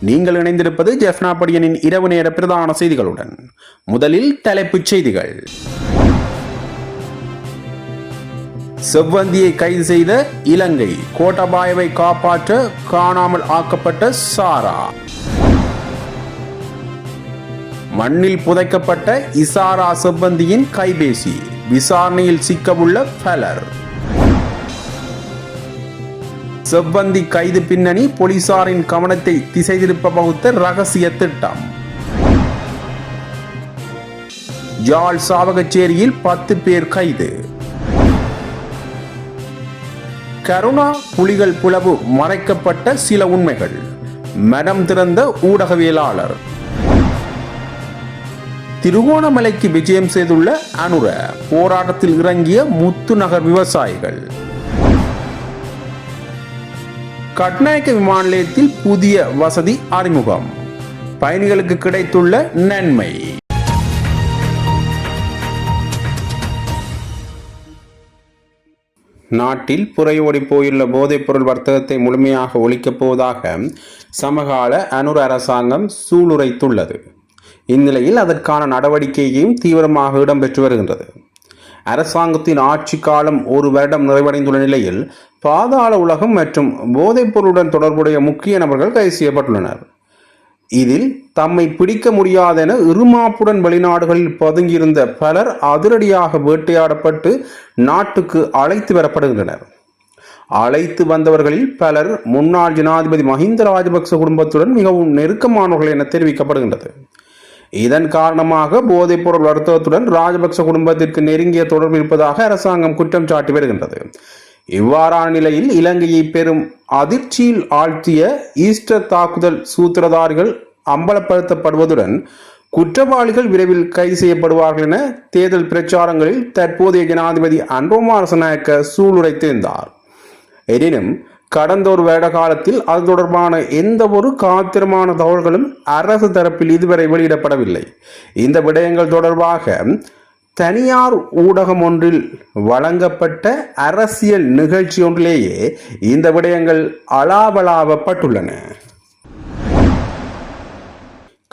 நீங்கள் இணைந்திருப்பது ஜெஃப்னா படியனின் இரவு நேர பிரதான செய்திகளுடன். முதலில் தலைப்புச் செய்திகள். செவ்வந்தியை கைது செய்த இலங்கை கோட்டபாயவை காப்பாற்ற காணாமல் ஆக்கப்பட்ட சாரா. மண்ணில் புதைக்கப்பட்ட இசாரா செவ்வந்தியின் கைபேசி விசாரணையில் சிக்கவுள்ள பலர். செவ்வந்தி கைது பின்னணி போலீசாரின் கவனத்தை திசை திருப்ப வகுத்த ரகசிய திட்டம். யாழ் சாவகச்சேரியில் பத்து பேர் கைது. கருணா புலிகள் புலவு மறைக்கப்பட்ட சில உண்மைகள். மனம் திறந்த ஊடகவியலாளர். திருகோணமலைக்கு விஜயம் செய்துள்ள அனுர போராட்டத்தில் இறங்கிய முத்துநகர் விவசாயிகள். கட்நாயக்க விமான நிலையத்தில் புதிய வசதி அறிமுகம். பயணிகளுக்கு கிடைத்துள்ள நன்மை. நாட்டில் புறையோடி போயுள்ள போதைப்பொருள் வர்த்தகத்தை முழுமையாக ஒழிக்கப் போவதாக சமகால அனுர் அரசாங்கம் சூளுரைத்துள்ளது. இந்நிலையில் அதற்கான நடவடிக்கையும் தீவிரமாக இடம்பெற்று வருகின்றது. அரசாங்கத்தின் ஆட்சி காலம் ஒரு வருடம் நிறைவடைந்துள்ள நிலையில் பாதாள உலகம் மற்றும் போதைப்பொருளுடன் தொடர்புடைய முக்கிய நபர்கள் கைது செய்யப்பட்டுள்ளனர். இதில் தம்மை பிடிக்க முடியாதென இருமாப்புடன் வெளிநாடுகளில் பதுங்கியிருந்த பலர் அதிரடியாக வேட்டையாடப்பட்டு நாட்டுக்கு அழைத்து வரப்படுகின்றனர். அழைத்து வந்தவர்களில் பலர் முன்னாள் ஜனாதிபதி மஹிந்த ராஜபக்ச குடும்பத்துடன் மிகவும் நெருக்கமானவர்கள் என தெரிவிக்கப்படுகின்றது. இதன் காரணமாக போதைப்பொருள் வர்த்தகத்துடன் ராஜபக்ச குடும்பத்திற்கு நெருங்கிய தொடர்பு இருப்பதாக அரசாங்கம் குற்றம் சாட்டி வருகின்றது. இவ்வாறான நிலையில் இலங்கையை பெரும் அதிர்ச்சியில் ஆழ்த்திய ஈஸ்டர் தாக்குதல் சூத்திரதாரிகள் அம்பலப்படுத்தப்படுவதுடன் குற்றவாளிகள் விரைவில் கைது செய்யப்படுவார்கள் என தேர்தல் பிரச்சாரங்களில் தற்போதைய ஜனாதிபதி அன்ரோமார் சனாயக்க சூளுரைத்திருந்தார் எனினும் கடந்த ஒரு வேட காலத்தில் அது தொடர்பான எந்த ஒரு காத்திரமான தகவல்களும் அரசு தரப்பில் இதுவரை வெளியிடப்படவில்லை. இந்த விடயங்கள் தொடர்பாக தனியார் ஊடகம் ஒன்றில் வழங்கப்பட்ட அரசியல் நிகழ்ச்சி ஒன்றிலேயே இந்த விடயங்கள் அலாவலாவப்பட்டுள்ளன.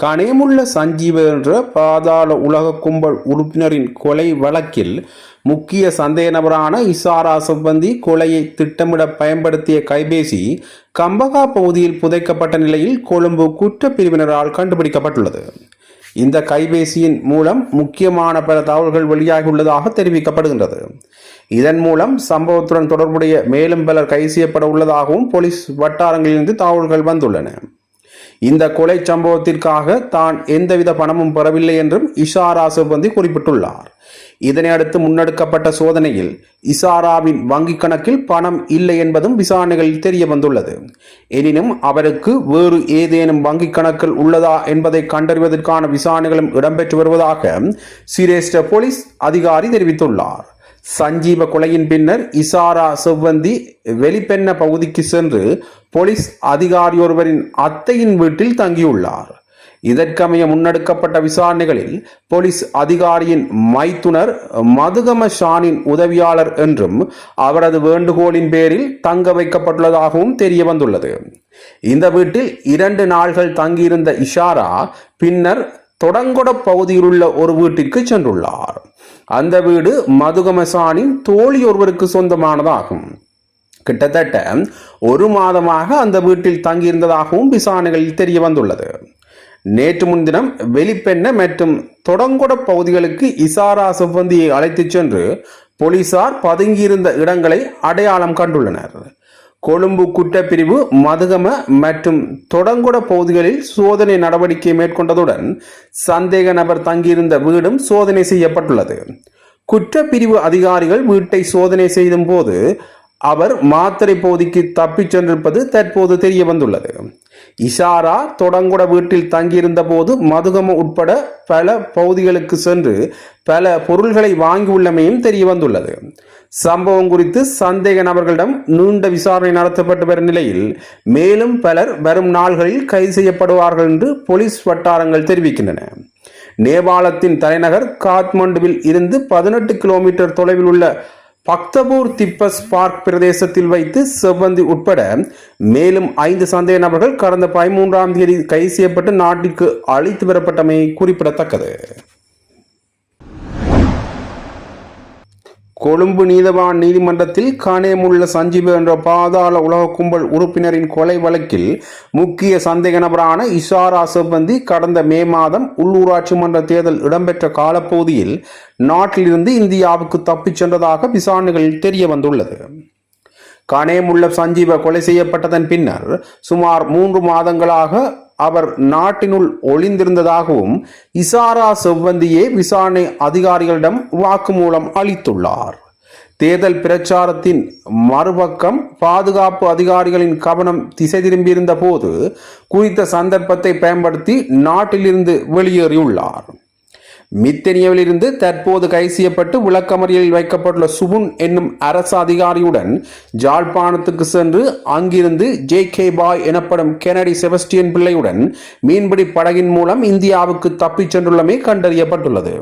கனேமுள்ள சஞ்சீவ என்ற பாதாள உலக கும்பல் உறுப்பினரின் கொலை வழக்கில் முக்கிய சந்தேக நபரான இசாரா செவ்வந்தி கொலையை திட்டமிட பயன்படுத்திய கைபேசி கம்பகா பகுதியில் புதைக்கப்பட்ட நிலையில் கொழும்பு குற்றப்பிரிவினரால் கண்டுபிடிக்கப்பட்டுள்ளது. இந்த கைபேசியின் மூலம் முக்கியமான பல தகவல்கள் வெளியாகியுள்ளதாக தெரிவிக்கப்படுகின்றது. இதன் மூலம் சம்பவத்துடன் தொடர்புடைய மேலும் பலர் கைது செய்யப்பட உள்ளதாகவும் போலீஸ் வட்டாரங்களிலிருந்து தகவல்கள் வந்துள்ளன. இந்த கொலை சம்பவத்திற்காக தான் எந்தவித பணமும் பெறவில்லை என்றும் இஷாரா சிப்பந்தி குறிப்பிட்டுள்ளார். இதனை அடுத்து முன்னெடுக்கப்பட்ட சோதனையில் இசாராவின் வங்கிக் கணக்கில் பணம் இல்லை என்பதும் விசாரணைகளில் தெரிய வந்துள்ளது எனினும் அவருக்கு வேறு ஏதேனும் வங்கிக் கணக்கில் உள்ளதா என்பதை கண்டறிவதற்கான விசாரணைகளும் இடம்பெற்று வருவதாக சிரேஷ்ட போலீஸ் அதிகாரி தெரிவித்துள்ளார். சஞ்சீவ கொலையின் பின்னர் இசாரா செவ்வந்தி வெளிப்பெண்ண பகுதிக்கு சென்று போலீஸ் அதிகாரியொருவரின் அத்தையின் வீட்டில் தங்கியுள்ளார். இதற்கமைய முன்னெடுக்கப்பட்ட விசாரணைகளில் போலீஸ் அதிகாரியின் மைத்துனர் மதுகம ஷானின் உதவியாளர் என்றும் அவரது வேண்டுகோளின் பேரில் தங்க வைக்கப்பட்டுள்ளதாகவும் தெரிய வந்துள்ளது இந்த வீட்டில் இரண்டு நாள்கள் தங்கியிருந்த இஷாரா பின்னர் தொடங்கொட பகுதியில் உள்ள ஒரு வீட்டிற்கு சென்றுள்ளார். அந்த வீடு மதுகமசானின் தோழி ஒருவருக்கு சொந்தமானதாகும். கிட்டத்தட்ட ஒரு மாதமாக அந்த வீட்டில் தங்கியிருந்ததாகவும் விசாரணைகளில் தெரிய வந்துள்ளது நேற்று முன்தினம் வெளிப்பெண்ண மற்றும் தொடங்கொட பகுதிகளுக்கு இசாரா செவ்வந்தியை அழைத்துச் சென்று போலீசார் பதுங்கியிருந்த இடங்களை அடையாளம் கண்டுள்ளனர். கொழும்பு குற்றப்பிரிவு மதுகம மற்றும் தொடங்குட பகுதிகளில் சோதனை நடவடிக்கை மேற்கொண்டதுடன் சந்தேக நபர் தங்கியிருந்த வீடும் சோதனை செய்யப்பட்டுள்ளது. குற்றப்பிரிவு அதிகாரிகள் வீட்டை சோதனை செய்தும் போது அவர் மாத்திரை பகுதிக்கு தப்பிச் சென்றிருப்பது தற்போது தெரிய வந்துள்ளது. இஷாரா தொடங்குட வீட்டில் தங்கியிருந்த போது மதுகம உட்பட பல பகுதிகளுக்கு சென்று பல பொருள்களை வாங்கியுள்ளமையும் தெரிய வந்துள்ளது. சம்பவம் குறித்து சந்தேக நபர்களிடம் நீண்ட விசாரணை நடத்தப்பட்டு வரும் நிலையில் மேலும் பலர் வரும் நாள்களில் கைது செய்யப்படுவார்கள் என்று போலீஸ் வட்டாரங்கள் தெரிவிக்கின்றன. நேபாளத்தின் தலைநகர் காத்மண்டுவில் இருந்து பதினெட்டு கிலோமீட்டர் தொலைவில் உள்ள பக்தபூர் திப்பஸ் பார்க் பிரதேசத்தில் வைத்து செவ்வந்தி உட்பட மேலும் ஐந்து சந்தேக நபர்கள் கடந்த பதிமூன்றாம் தேதி கைது செய்யப்பட்டு நாட்டிற்கு அழைத்து வரப்பட்டமை குறிப்பிடத்தக்கது. கொழும்பு நீதவான் நீதிமன்றத்தில் கானேமுள்ள சஞ்சீவ் என்ற பாதாள உலக கும்பல் உறுப்பினரின் கொலை வழக்கில் முக்கிய சந்தேக நபரான இஷாரா சிவந்தி கடந்த மே மாதம் உள்ளூராட்சி மன்ற தேர்தல் இடம்பெற்ற காலப்பகுதியில் நாட்டிலிருந்து இந்தியாவுக்கு தப்பிச் சென்றதாக விசாரணைகளில் தெரிய வந்துள்ளது கனேமுள்ள சஞ்சீவ கொலை செய்யப்பட்டதன் பின்னர் சுமார் மூன்று மாதங்களாக அவர் நாட்டினுள் ஒளிந்திருந்ததாகவும் இசாரா செவ்வந்தியே விசாரணை அதிகாரிகளிடம் வாக்குமூலம் அளித்துள்ளார். தேர்தல் பிரச்சாரத்தின் மறுபக்கம் பாதுகாப்பு அதிகாரிகளின் கவனம் திசை திரும்பியிருந்த போது குறித்த சந்தர்ப்பத்தை பயன்படுத்தி நாட்டிலிருந்து வெளியேறியுள்ளார். மித்தனியாவிலிருந்து தற்போது கைது செய்யப்பட்டு விளக்கமறியலில் வைக்கப்பட்டுள்ள சுபுன் என்னும் அரசு அதிகாரியுடன் ஜாழ்ப்பாணத்துக்கு சென்று அங்கிருந்து ஜே கே பாய் எனப்படும் கெனடி செபஸ்டியன் பிள்ளையுடன் மீன்பிடி படகின் மூலம் இந்தியாவுக்கு தப்பிச் சென்றுள்ளமை கண்டறியப்பட்டுள்ளது.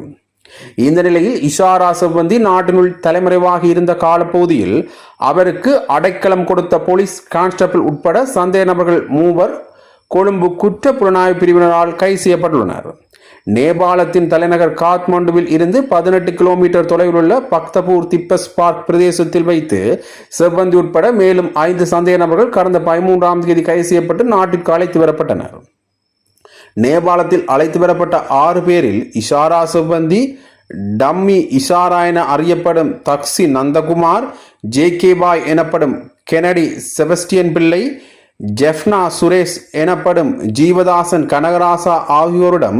இந்த நிலையில் இஷாரா செவ்வந்தி நாட்டினுள் தலைமறைவாக இருந்த காலப்பகுதியில் அவருக்கு அடைக்கலம் கொடுத்த போலீஸ் கான்ஸ்டபிள் உட்பட சந்தேக நபர்கள் மூவர் கொழும்பு குற்ற புலனாய்வு பிரிவினரால் கைது செய்யப்பட்டுள்ளனர். நேபாளத்தின் தலைநகர் காத்மாண்டுவில் இருந்து பதினெட்டு கிலோமீட்டர் தொலைவில் உள்ள பக்தபூர் திப்பஸ் பார்க் பிரதேசத்தில் வைத்து செவ்வந்தி உட்பட மேலும் ஐந்து சந்தேக நபர்கள் கடந்த பதிமூன்றாம் தேதி கைது செய்யப்பட்டு நாட்டிற்கு அழைத்து வரப்பட்டனர். நேபாளத்தில் அழைத்து வரப்பட்ட ஆறு பேரில் இஷாரா செவ்வந்தி டம்மி இஷாரா என அறியப்படும் தக்சி நந்தகுமார் ஜே கே பாய் எனப்படும் கெனடி செபஸ்டியன் பிள்ளை ஜெஃப்னா சுரேஷ் எனப்படும் ஜீவதாசன் கனகராசா ஆகியோரிடம்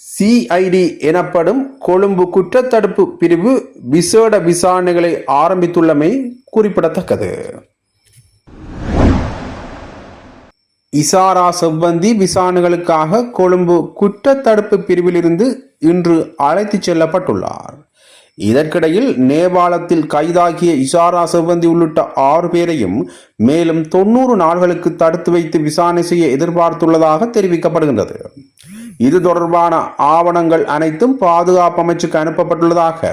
சிஐடி எனப்படும் கொழும்பு குற்றத்தடுப்பு பிரிவு விசேட விசாரணைகளை ஆரம்பித்துள்ளமை குறிப்பிடத்தக்கது. இசாரா செவ்வந்தி விசாரணைகளுக்காக கொழும்பு குற்றத்தடுப்பு பிரிவிலிருந்து இன்று அழைத்துச் செல்லப்பட்டுள்ளார். இதற்கிடையில் நேபாளத்தில் கைதாகிய இஷாரா செவ்வந்தி உள்ளிட்ட ஆறு பேரையும் மேலும் தொன்னூறு நாள்களுக்கு தடுத்து வைத்து விசாரணை செய்ய எதிர்பார்த்துள்ளதாக தெரிவிக்கப்படுகின்றது. இது தொடர்பான ஆவணங்கள் அனைத்தும் பாதுகாப்பு அமைச்சுக்கு அனுப்பப்பட்டுள்ளதாக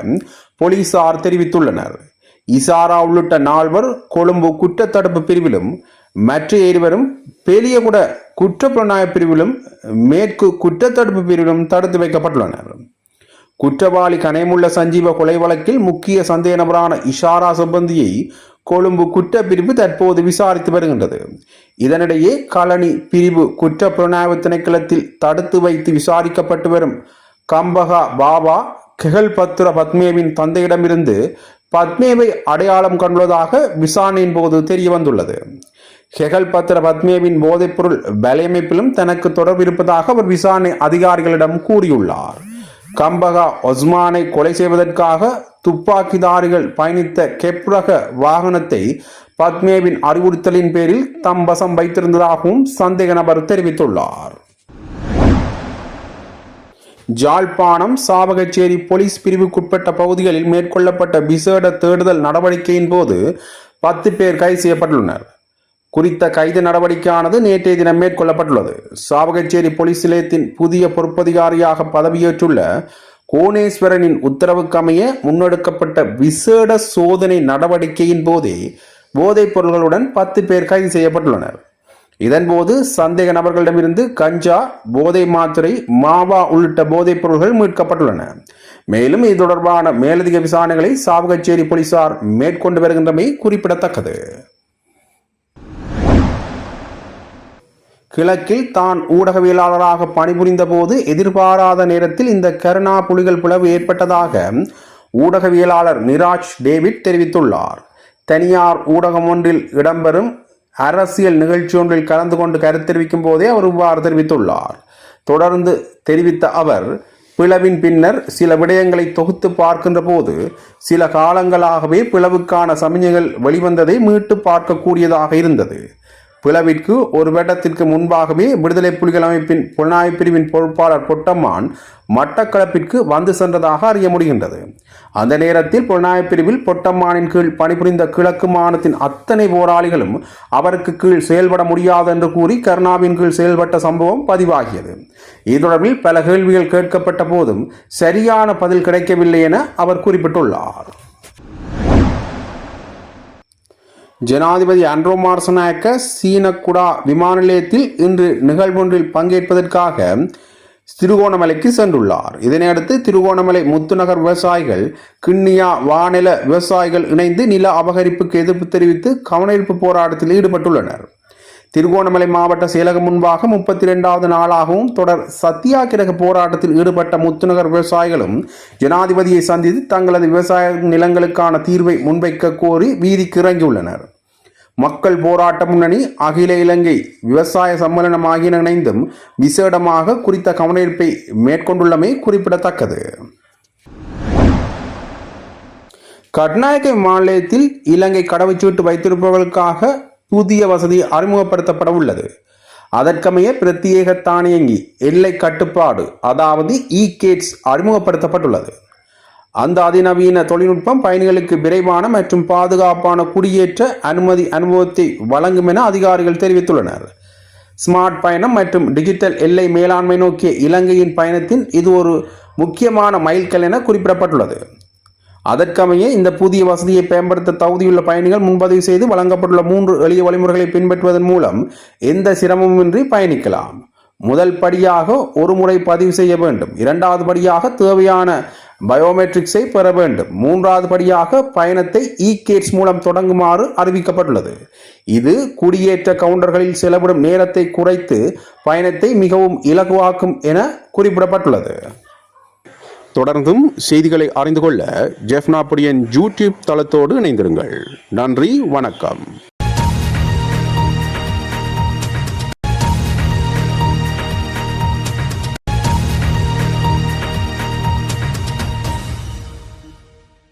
போலீசார் தெரிவித்துள்ளனர். இசாரா உள்ளிட்ட நால்வர் கொழும்பு குற்றத்தடுப்பு பிரிவிலும் மற்ற இருவரும் பெரியகுட குற்றப்புலனாய்வு பிரிவிலும் மேற்கு குற்றத்தடுப்பு பிரிவிலும் தடுத்து வைக்கப்பட்டுள்ளனர். குற்றவாளி கனயமுள்ள சஞ்சீவ கொலை வழக்கில் முக்கிய சந்தேக நபரான இஷாரா சம்பந்தியை கொழும்பு குற்றப்பிரிவு தற்போது விசாரித்து வருகின்றது. இதனிடையே களனி பிரிவு குற்ற புலனாய்வு திணைக்களத்தில் தடுத்து வைத்து விசாரிக்கப்பட்டு வரும் கம்பகா பாபா கெகல் பத்ர பத்மேவின் தந்தையிடமிருந்து பத்மேவை அடையாளம் கண்டுள்ளதாக விசாரணையின் போது தெரிய வந்துள்ளது ஹெகல் பத்ர பத்மேவின் போதைப்பொருள் வலையமைப்பிலும் தனக்கு தொடர்பு இருப்பதாக அவர் விசாரணை அதிகாரிகளிடம் கூறியுள்ளார். கம்பகா ஒஸ்மானை கொலை செய்வதற்காக துப்பாக்கிதாரிகள் பயணித்த கெப்ரக வாகனத்தை பத்மேவின் அறிவுறுத்தலின் பேரில் தம் வசம் வைத்திருந்ததாகவும் சந்தேக நபர் தெரிவித்துள்ளார். ஜாழ்ப்பாணம் சாவகச்சேரி போலீஸ் பிரிவுக்குட்பட்ட பகுதிகளில் மேற்கொள்ளப்பட்ட விசேட தேடுதல் நடவடிக்கையின் போது பத்து பேர் கைது செய்யப்பட்டுள்ளனர். குறித்த கைது நடவடிக்கையானது நேற்றைய தினம் மேற்கொள்ளப்பட்டுள்ளது. சாவகச்சேரி போலீஸ் நிலையத்தின் புதிய பொறுப்பதிகாரியாக பதவியேற்றுள்ள கோணேஸ்வரனின் உத்தரவுக்கமைய முன்னெடுக்கப்பட்ட விசேட சோதனை நடவடிக்கையின் போதே போதைப் பொருள்களுடன் பத்து பேர் கைது செய்யப்பட்டுள்ளனர். இதன்போது சந்தேக நபர்களிடமிருந்து கஞ்சா போதை மாத்திரை மாவா உள்ளிட்ட போதைப் பொருள்கள் மீட்கப்பட்டுள்ளன. மேலும் இது தொடர்பான மேலதிக விசாரணைகளை சாவகச்சேரி போலீசார் மேற்கொண்டு வருகின்றமை குறிப்பிடத்தக்கது. கிழக்கில் தான் ஊடகவியலாளராக பணிபுரிந்த போது எதிர்பாராத நேரத்தில் இந்த கருணா புலிகள் பிளவு ஏற்பட்டதாக ஊடகவியலாளர் நிராஜ் டேவிட் தெரிவித்துள்ளார். தனியார் ஊடகம் ஒன்றில் இடம்பெறும் அரசியல் நிகழ்ச்சி ஒன்றில் கலந்து கொண்டு கருத்து தெரிவிக்கும் போதே அவர் இவ்வாறு தெரிவித்துள்ளார். தொடர்ந்து தெரிவித்த அவர் பிளவின் பின்னர் சில விடயங்களை தொகுத்து பார்க்கின்ற போது சில காலங்களாகவே பிளவுக்கான சமிஞ்சைகள் வெளிவந்ததை மீட்டு பார்க்கக்கூடியதாக இருந்தது. பிளவிற்கு ஒரு வேட்டத்திற்கு முன்பாகவே விடுதலை புலிகள் அமைப்பின் புலனாய்வு பிரிவின் பொறுப்பாளர் பொட்டம்மான் மட்டக்களப்பிற்கு வந்து சென்றதாக அறிய முடிகின்றது. அந்த நேரத்தில் புலனாய்வு பிரிவில் பொட்டம்மானின் கீழ் பணிபுரிந்த கிழக்கு மாநிலத்தின் அத்தனை போராளிகளும் அவருக்கு கீழ் செயல்பட முடியாது என்று கூறி கருணாவின் கீழ் செயல்பட்ட சம்பவம் பதிவாகியது. இது தொடர்பில் பல கேள்விகள் கேட்கப்பட்ட போதும் சரியான பதில் கிடைக்கவில்லை என அவர் குறிப்பிட்டுள்ளார். ஜனாதிபதி அன்ட்ரோ மார்சநாயக்க சீனக்குடா விமான நிலையத்தில் இன்று நிகழ்வொன்றில் பங்கேற்பதற்காக திருகோணமலைக்கு சென்றுள்ளார். இதனையடுத்து திருகோணமலை முத்துநகர் விவசாயிகள் கிண்ணியா வானில விவசாயிகள் இணைந்து நில அபகரிப்புக்கு எதிர்ப்பு தெரிவித்து கவனஈர்ப்பு போராட்டத்தில் ஈடுபட்டுள்ளனர். திருகோணமலை மாவட்ட செயலகம் முன்பாக முப்பத்தி இரண்டாவது நாளாகவும் தொடர் சத்தியாகிரக போராட்டத்தில் ஈடுபட்ட முத்துநகர் விவசாயிகளும் ஜனாதிபதியை சந்தித்து தங்களது விவசாய நிலங்களுக்கான தீர்வை முன்வைக்க கோரி வீதிக்கு இறங்கியுள்ளனர் மக்கள் போராட்ட முன்னணி அகில இலங்கை விவசாய சம்மேளனம் ஆகியன இணைந்தும் விசேடமாக குறித்த கவனஈர்ப்பை மேற்கொண்டுள்ளமை குறிப்பிடத்தக்கது. கட்நாயக்க மாநிலத்தில் இலங்கை கடவுச்சீட்டு வைத்திருப்பவர்களுக்காக புதிய வசதி அறிமுகப்படுத்தப்பட உள்ளது அதற்கமைய பிரத்யேக தானியங்கி எல்லை கட்டுப்பாடு அதாவது இ கேட்ஸ் அறிமுகப்படுத்தப்பட்டுள்ளது. அந்த அதிநவீன தொழில்நுட்பம் பயணிகளுக்கு விரைவான மற்றும் பாதுகாப்பான குடியேற்ற அனுமதி அனுபவத்தை வழங்கும் என அதிகாரிகள் தெரிவித்துள்ளனர். ஸ்மார்ட் பயணம் மற்றும் டிஜிட்டல் எல்லை மேலாண்மை நோக்கிய இலங்கையின் பயணத்தின் இது ஒரு முக்கியமான மைல்கல் என குறிப்பிடப்பட்டுள்ளது. அதற்கமைய இந்த புதிய வசதியை பயன்படுத்த தகுதியுள்ள பயணிகள் முன்பதிவு செய்து வழங்கப்பட்டுள்ள மூன்று எளிய வழிமுறைகளை பின்பற்றுவதன் மூலம் எந்த சிரமமின்றி பயணிக்கலாம். முதல் படியாக ஒரு முறை பதிவு செய்ய வேண்டும். இரண்டாவது படியாக தேவையான பயோமெட்ரிக்ஸை பெற வேண்டும். மூன்றாவது படியாக பயணத்தை இ கேட்ஸ் மூலம் தொடங்குமாறு அறிவிக்கப்பட்டுள்ளது. இது குடியேற்ற கவுண்டர்களில் செலவிடும் நேரத்தை குறைத்து பயணத்தை மிகவும் இலகுவாக்கும் என குறிப்பிடப்பட்டுள்ளது. தொடர்ந்தும் செய்திகளை அறிந்து கொள்ள ஜெஃப்னாபுரியன் யூடியூப் தளத்தோடு இணைந்திருங்கள். நன்றி வணக்கம்.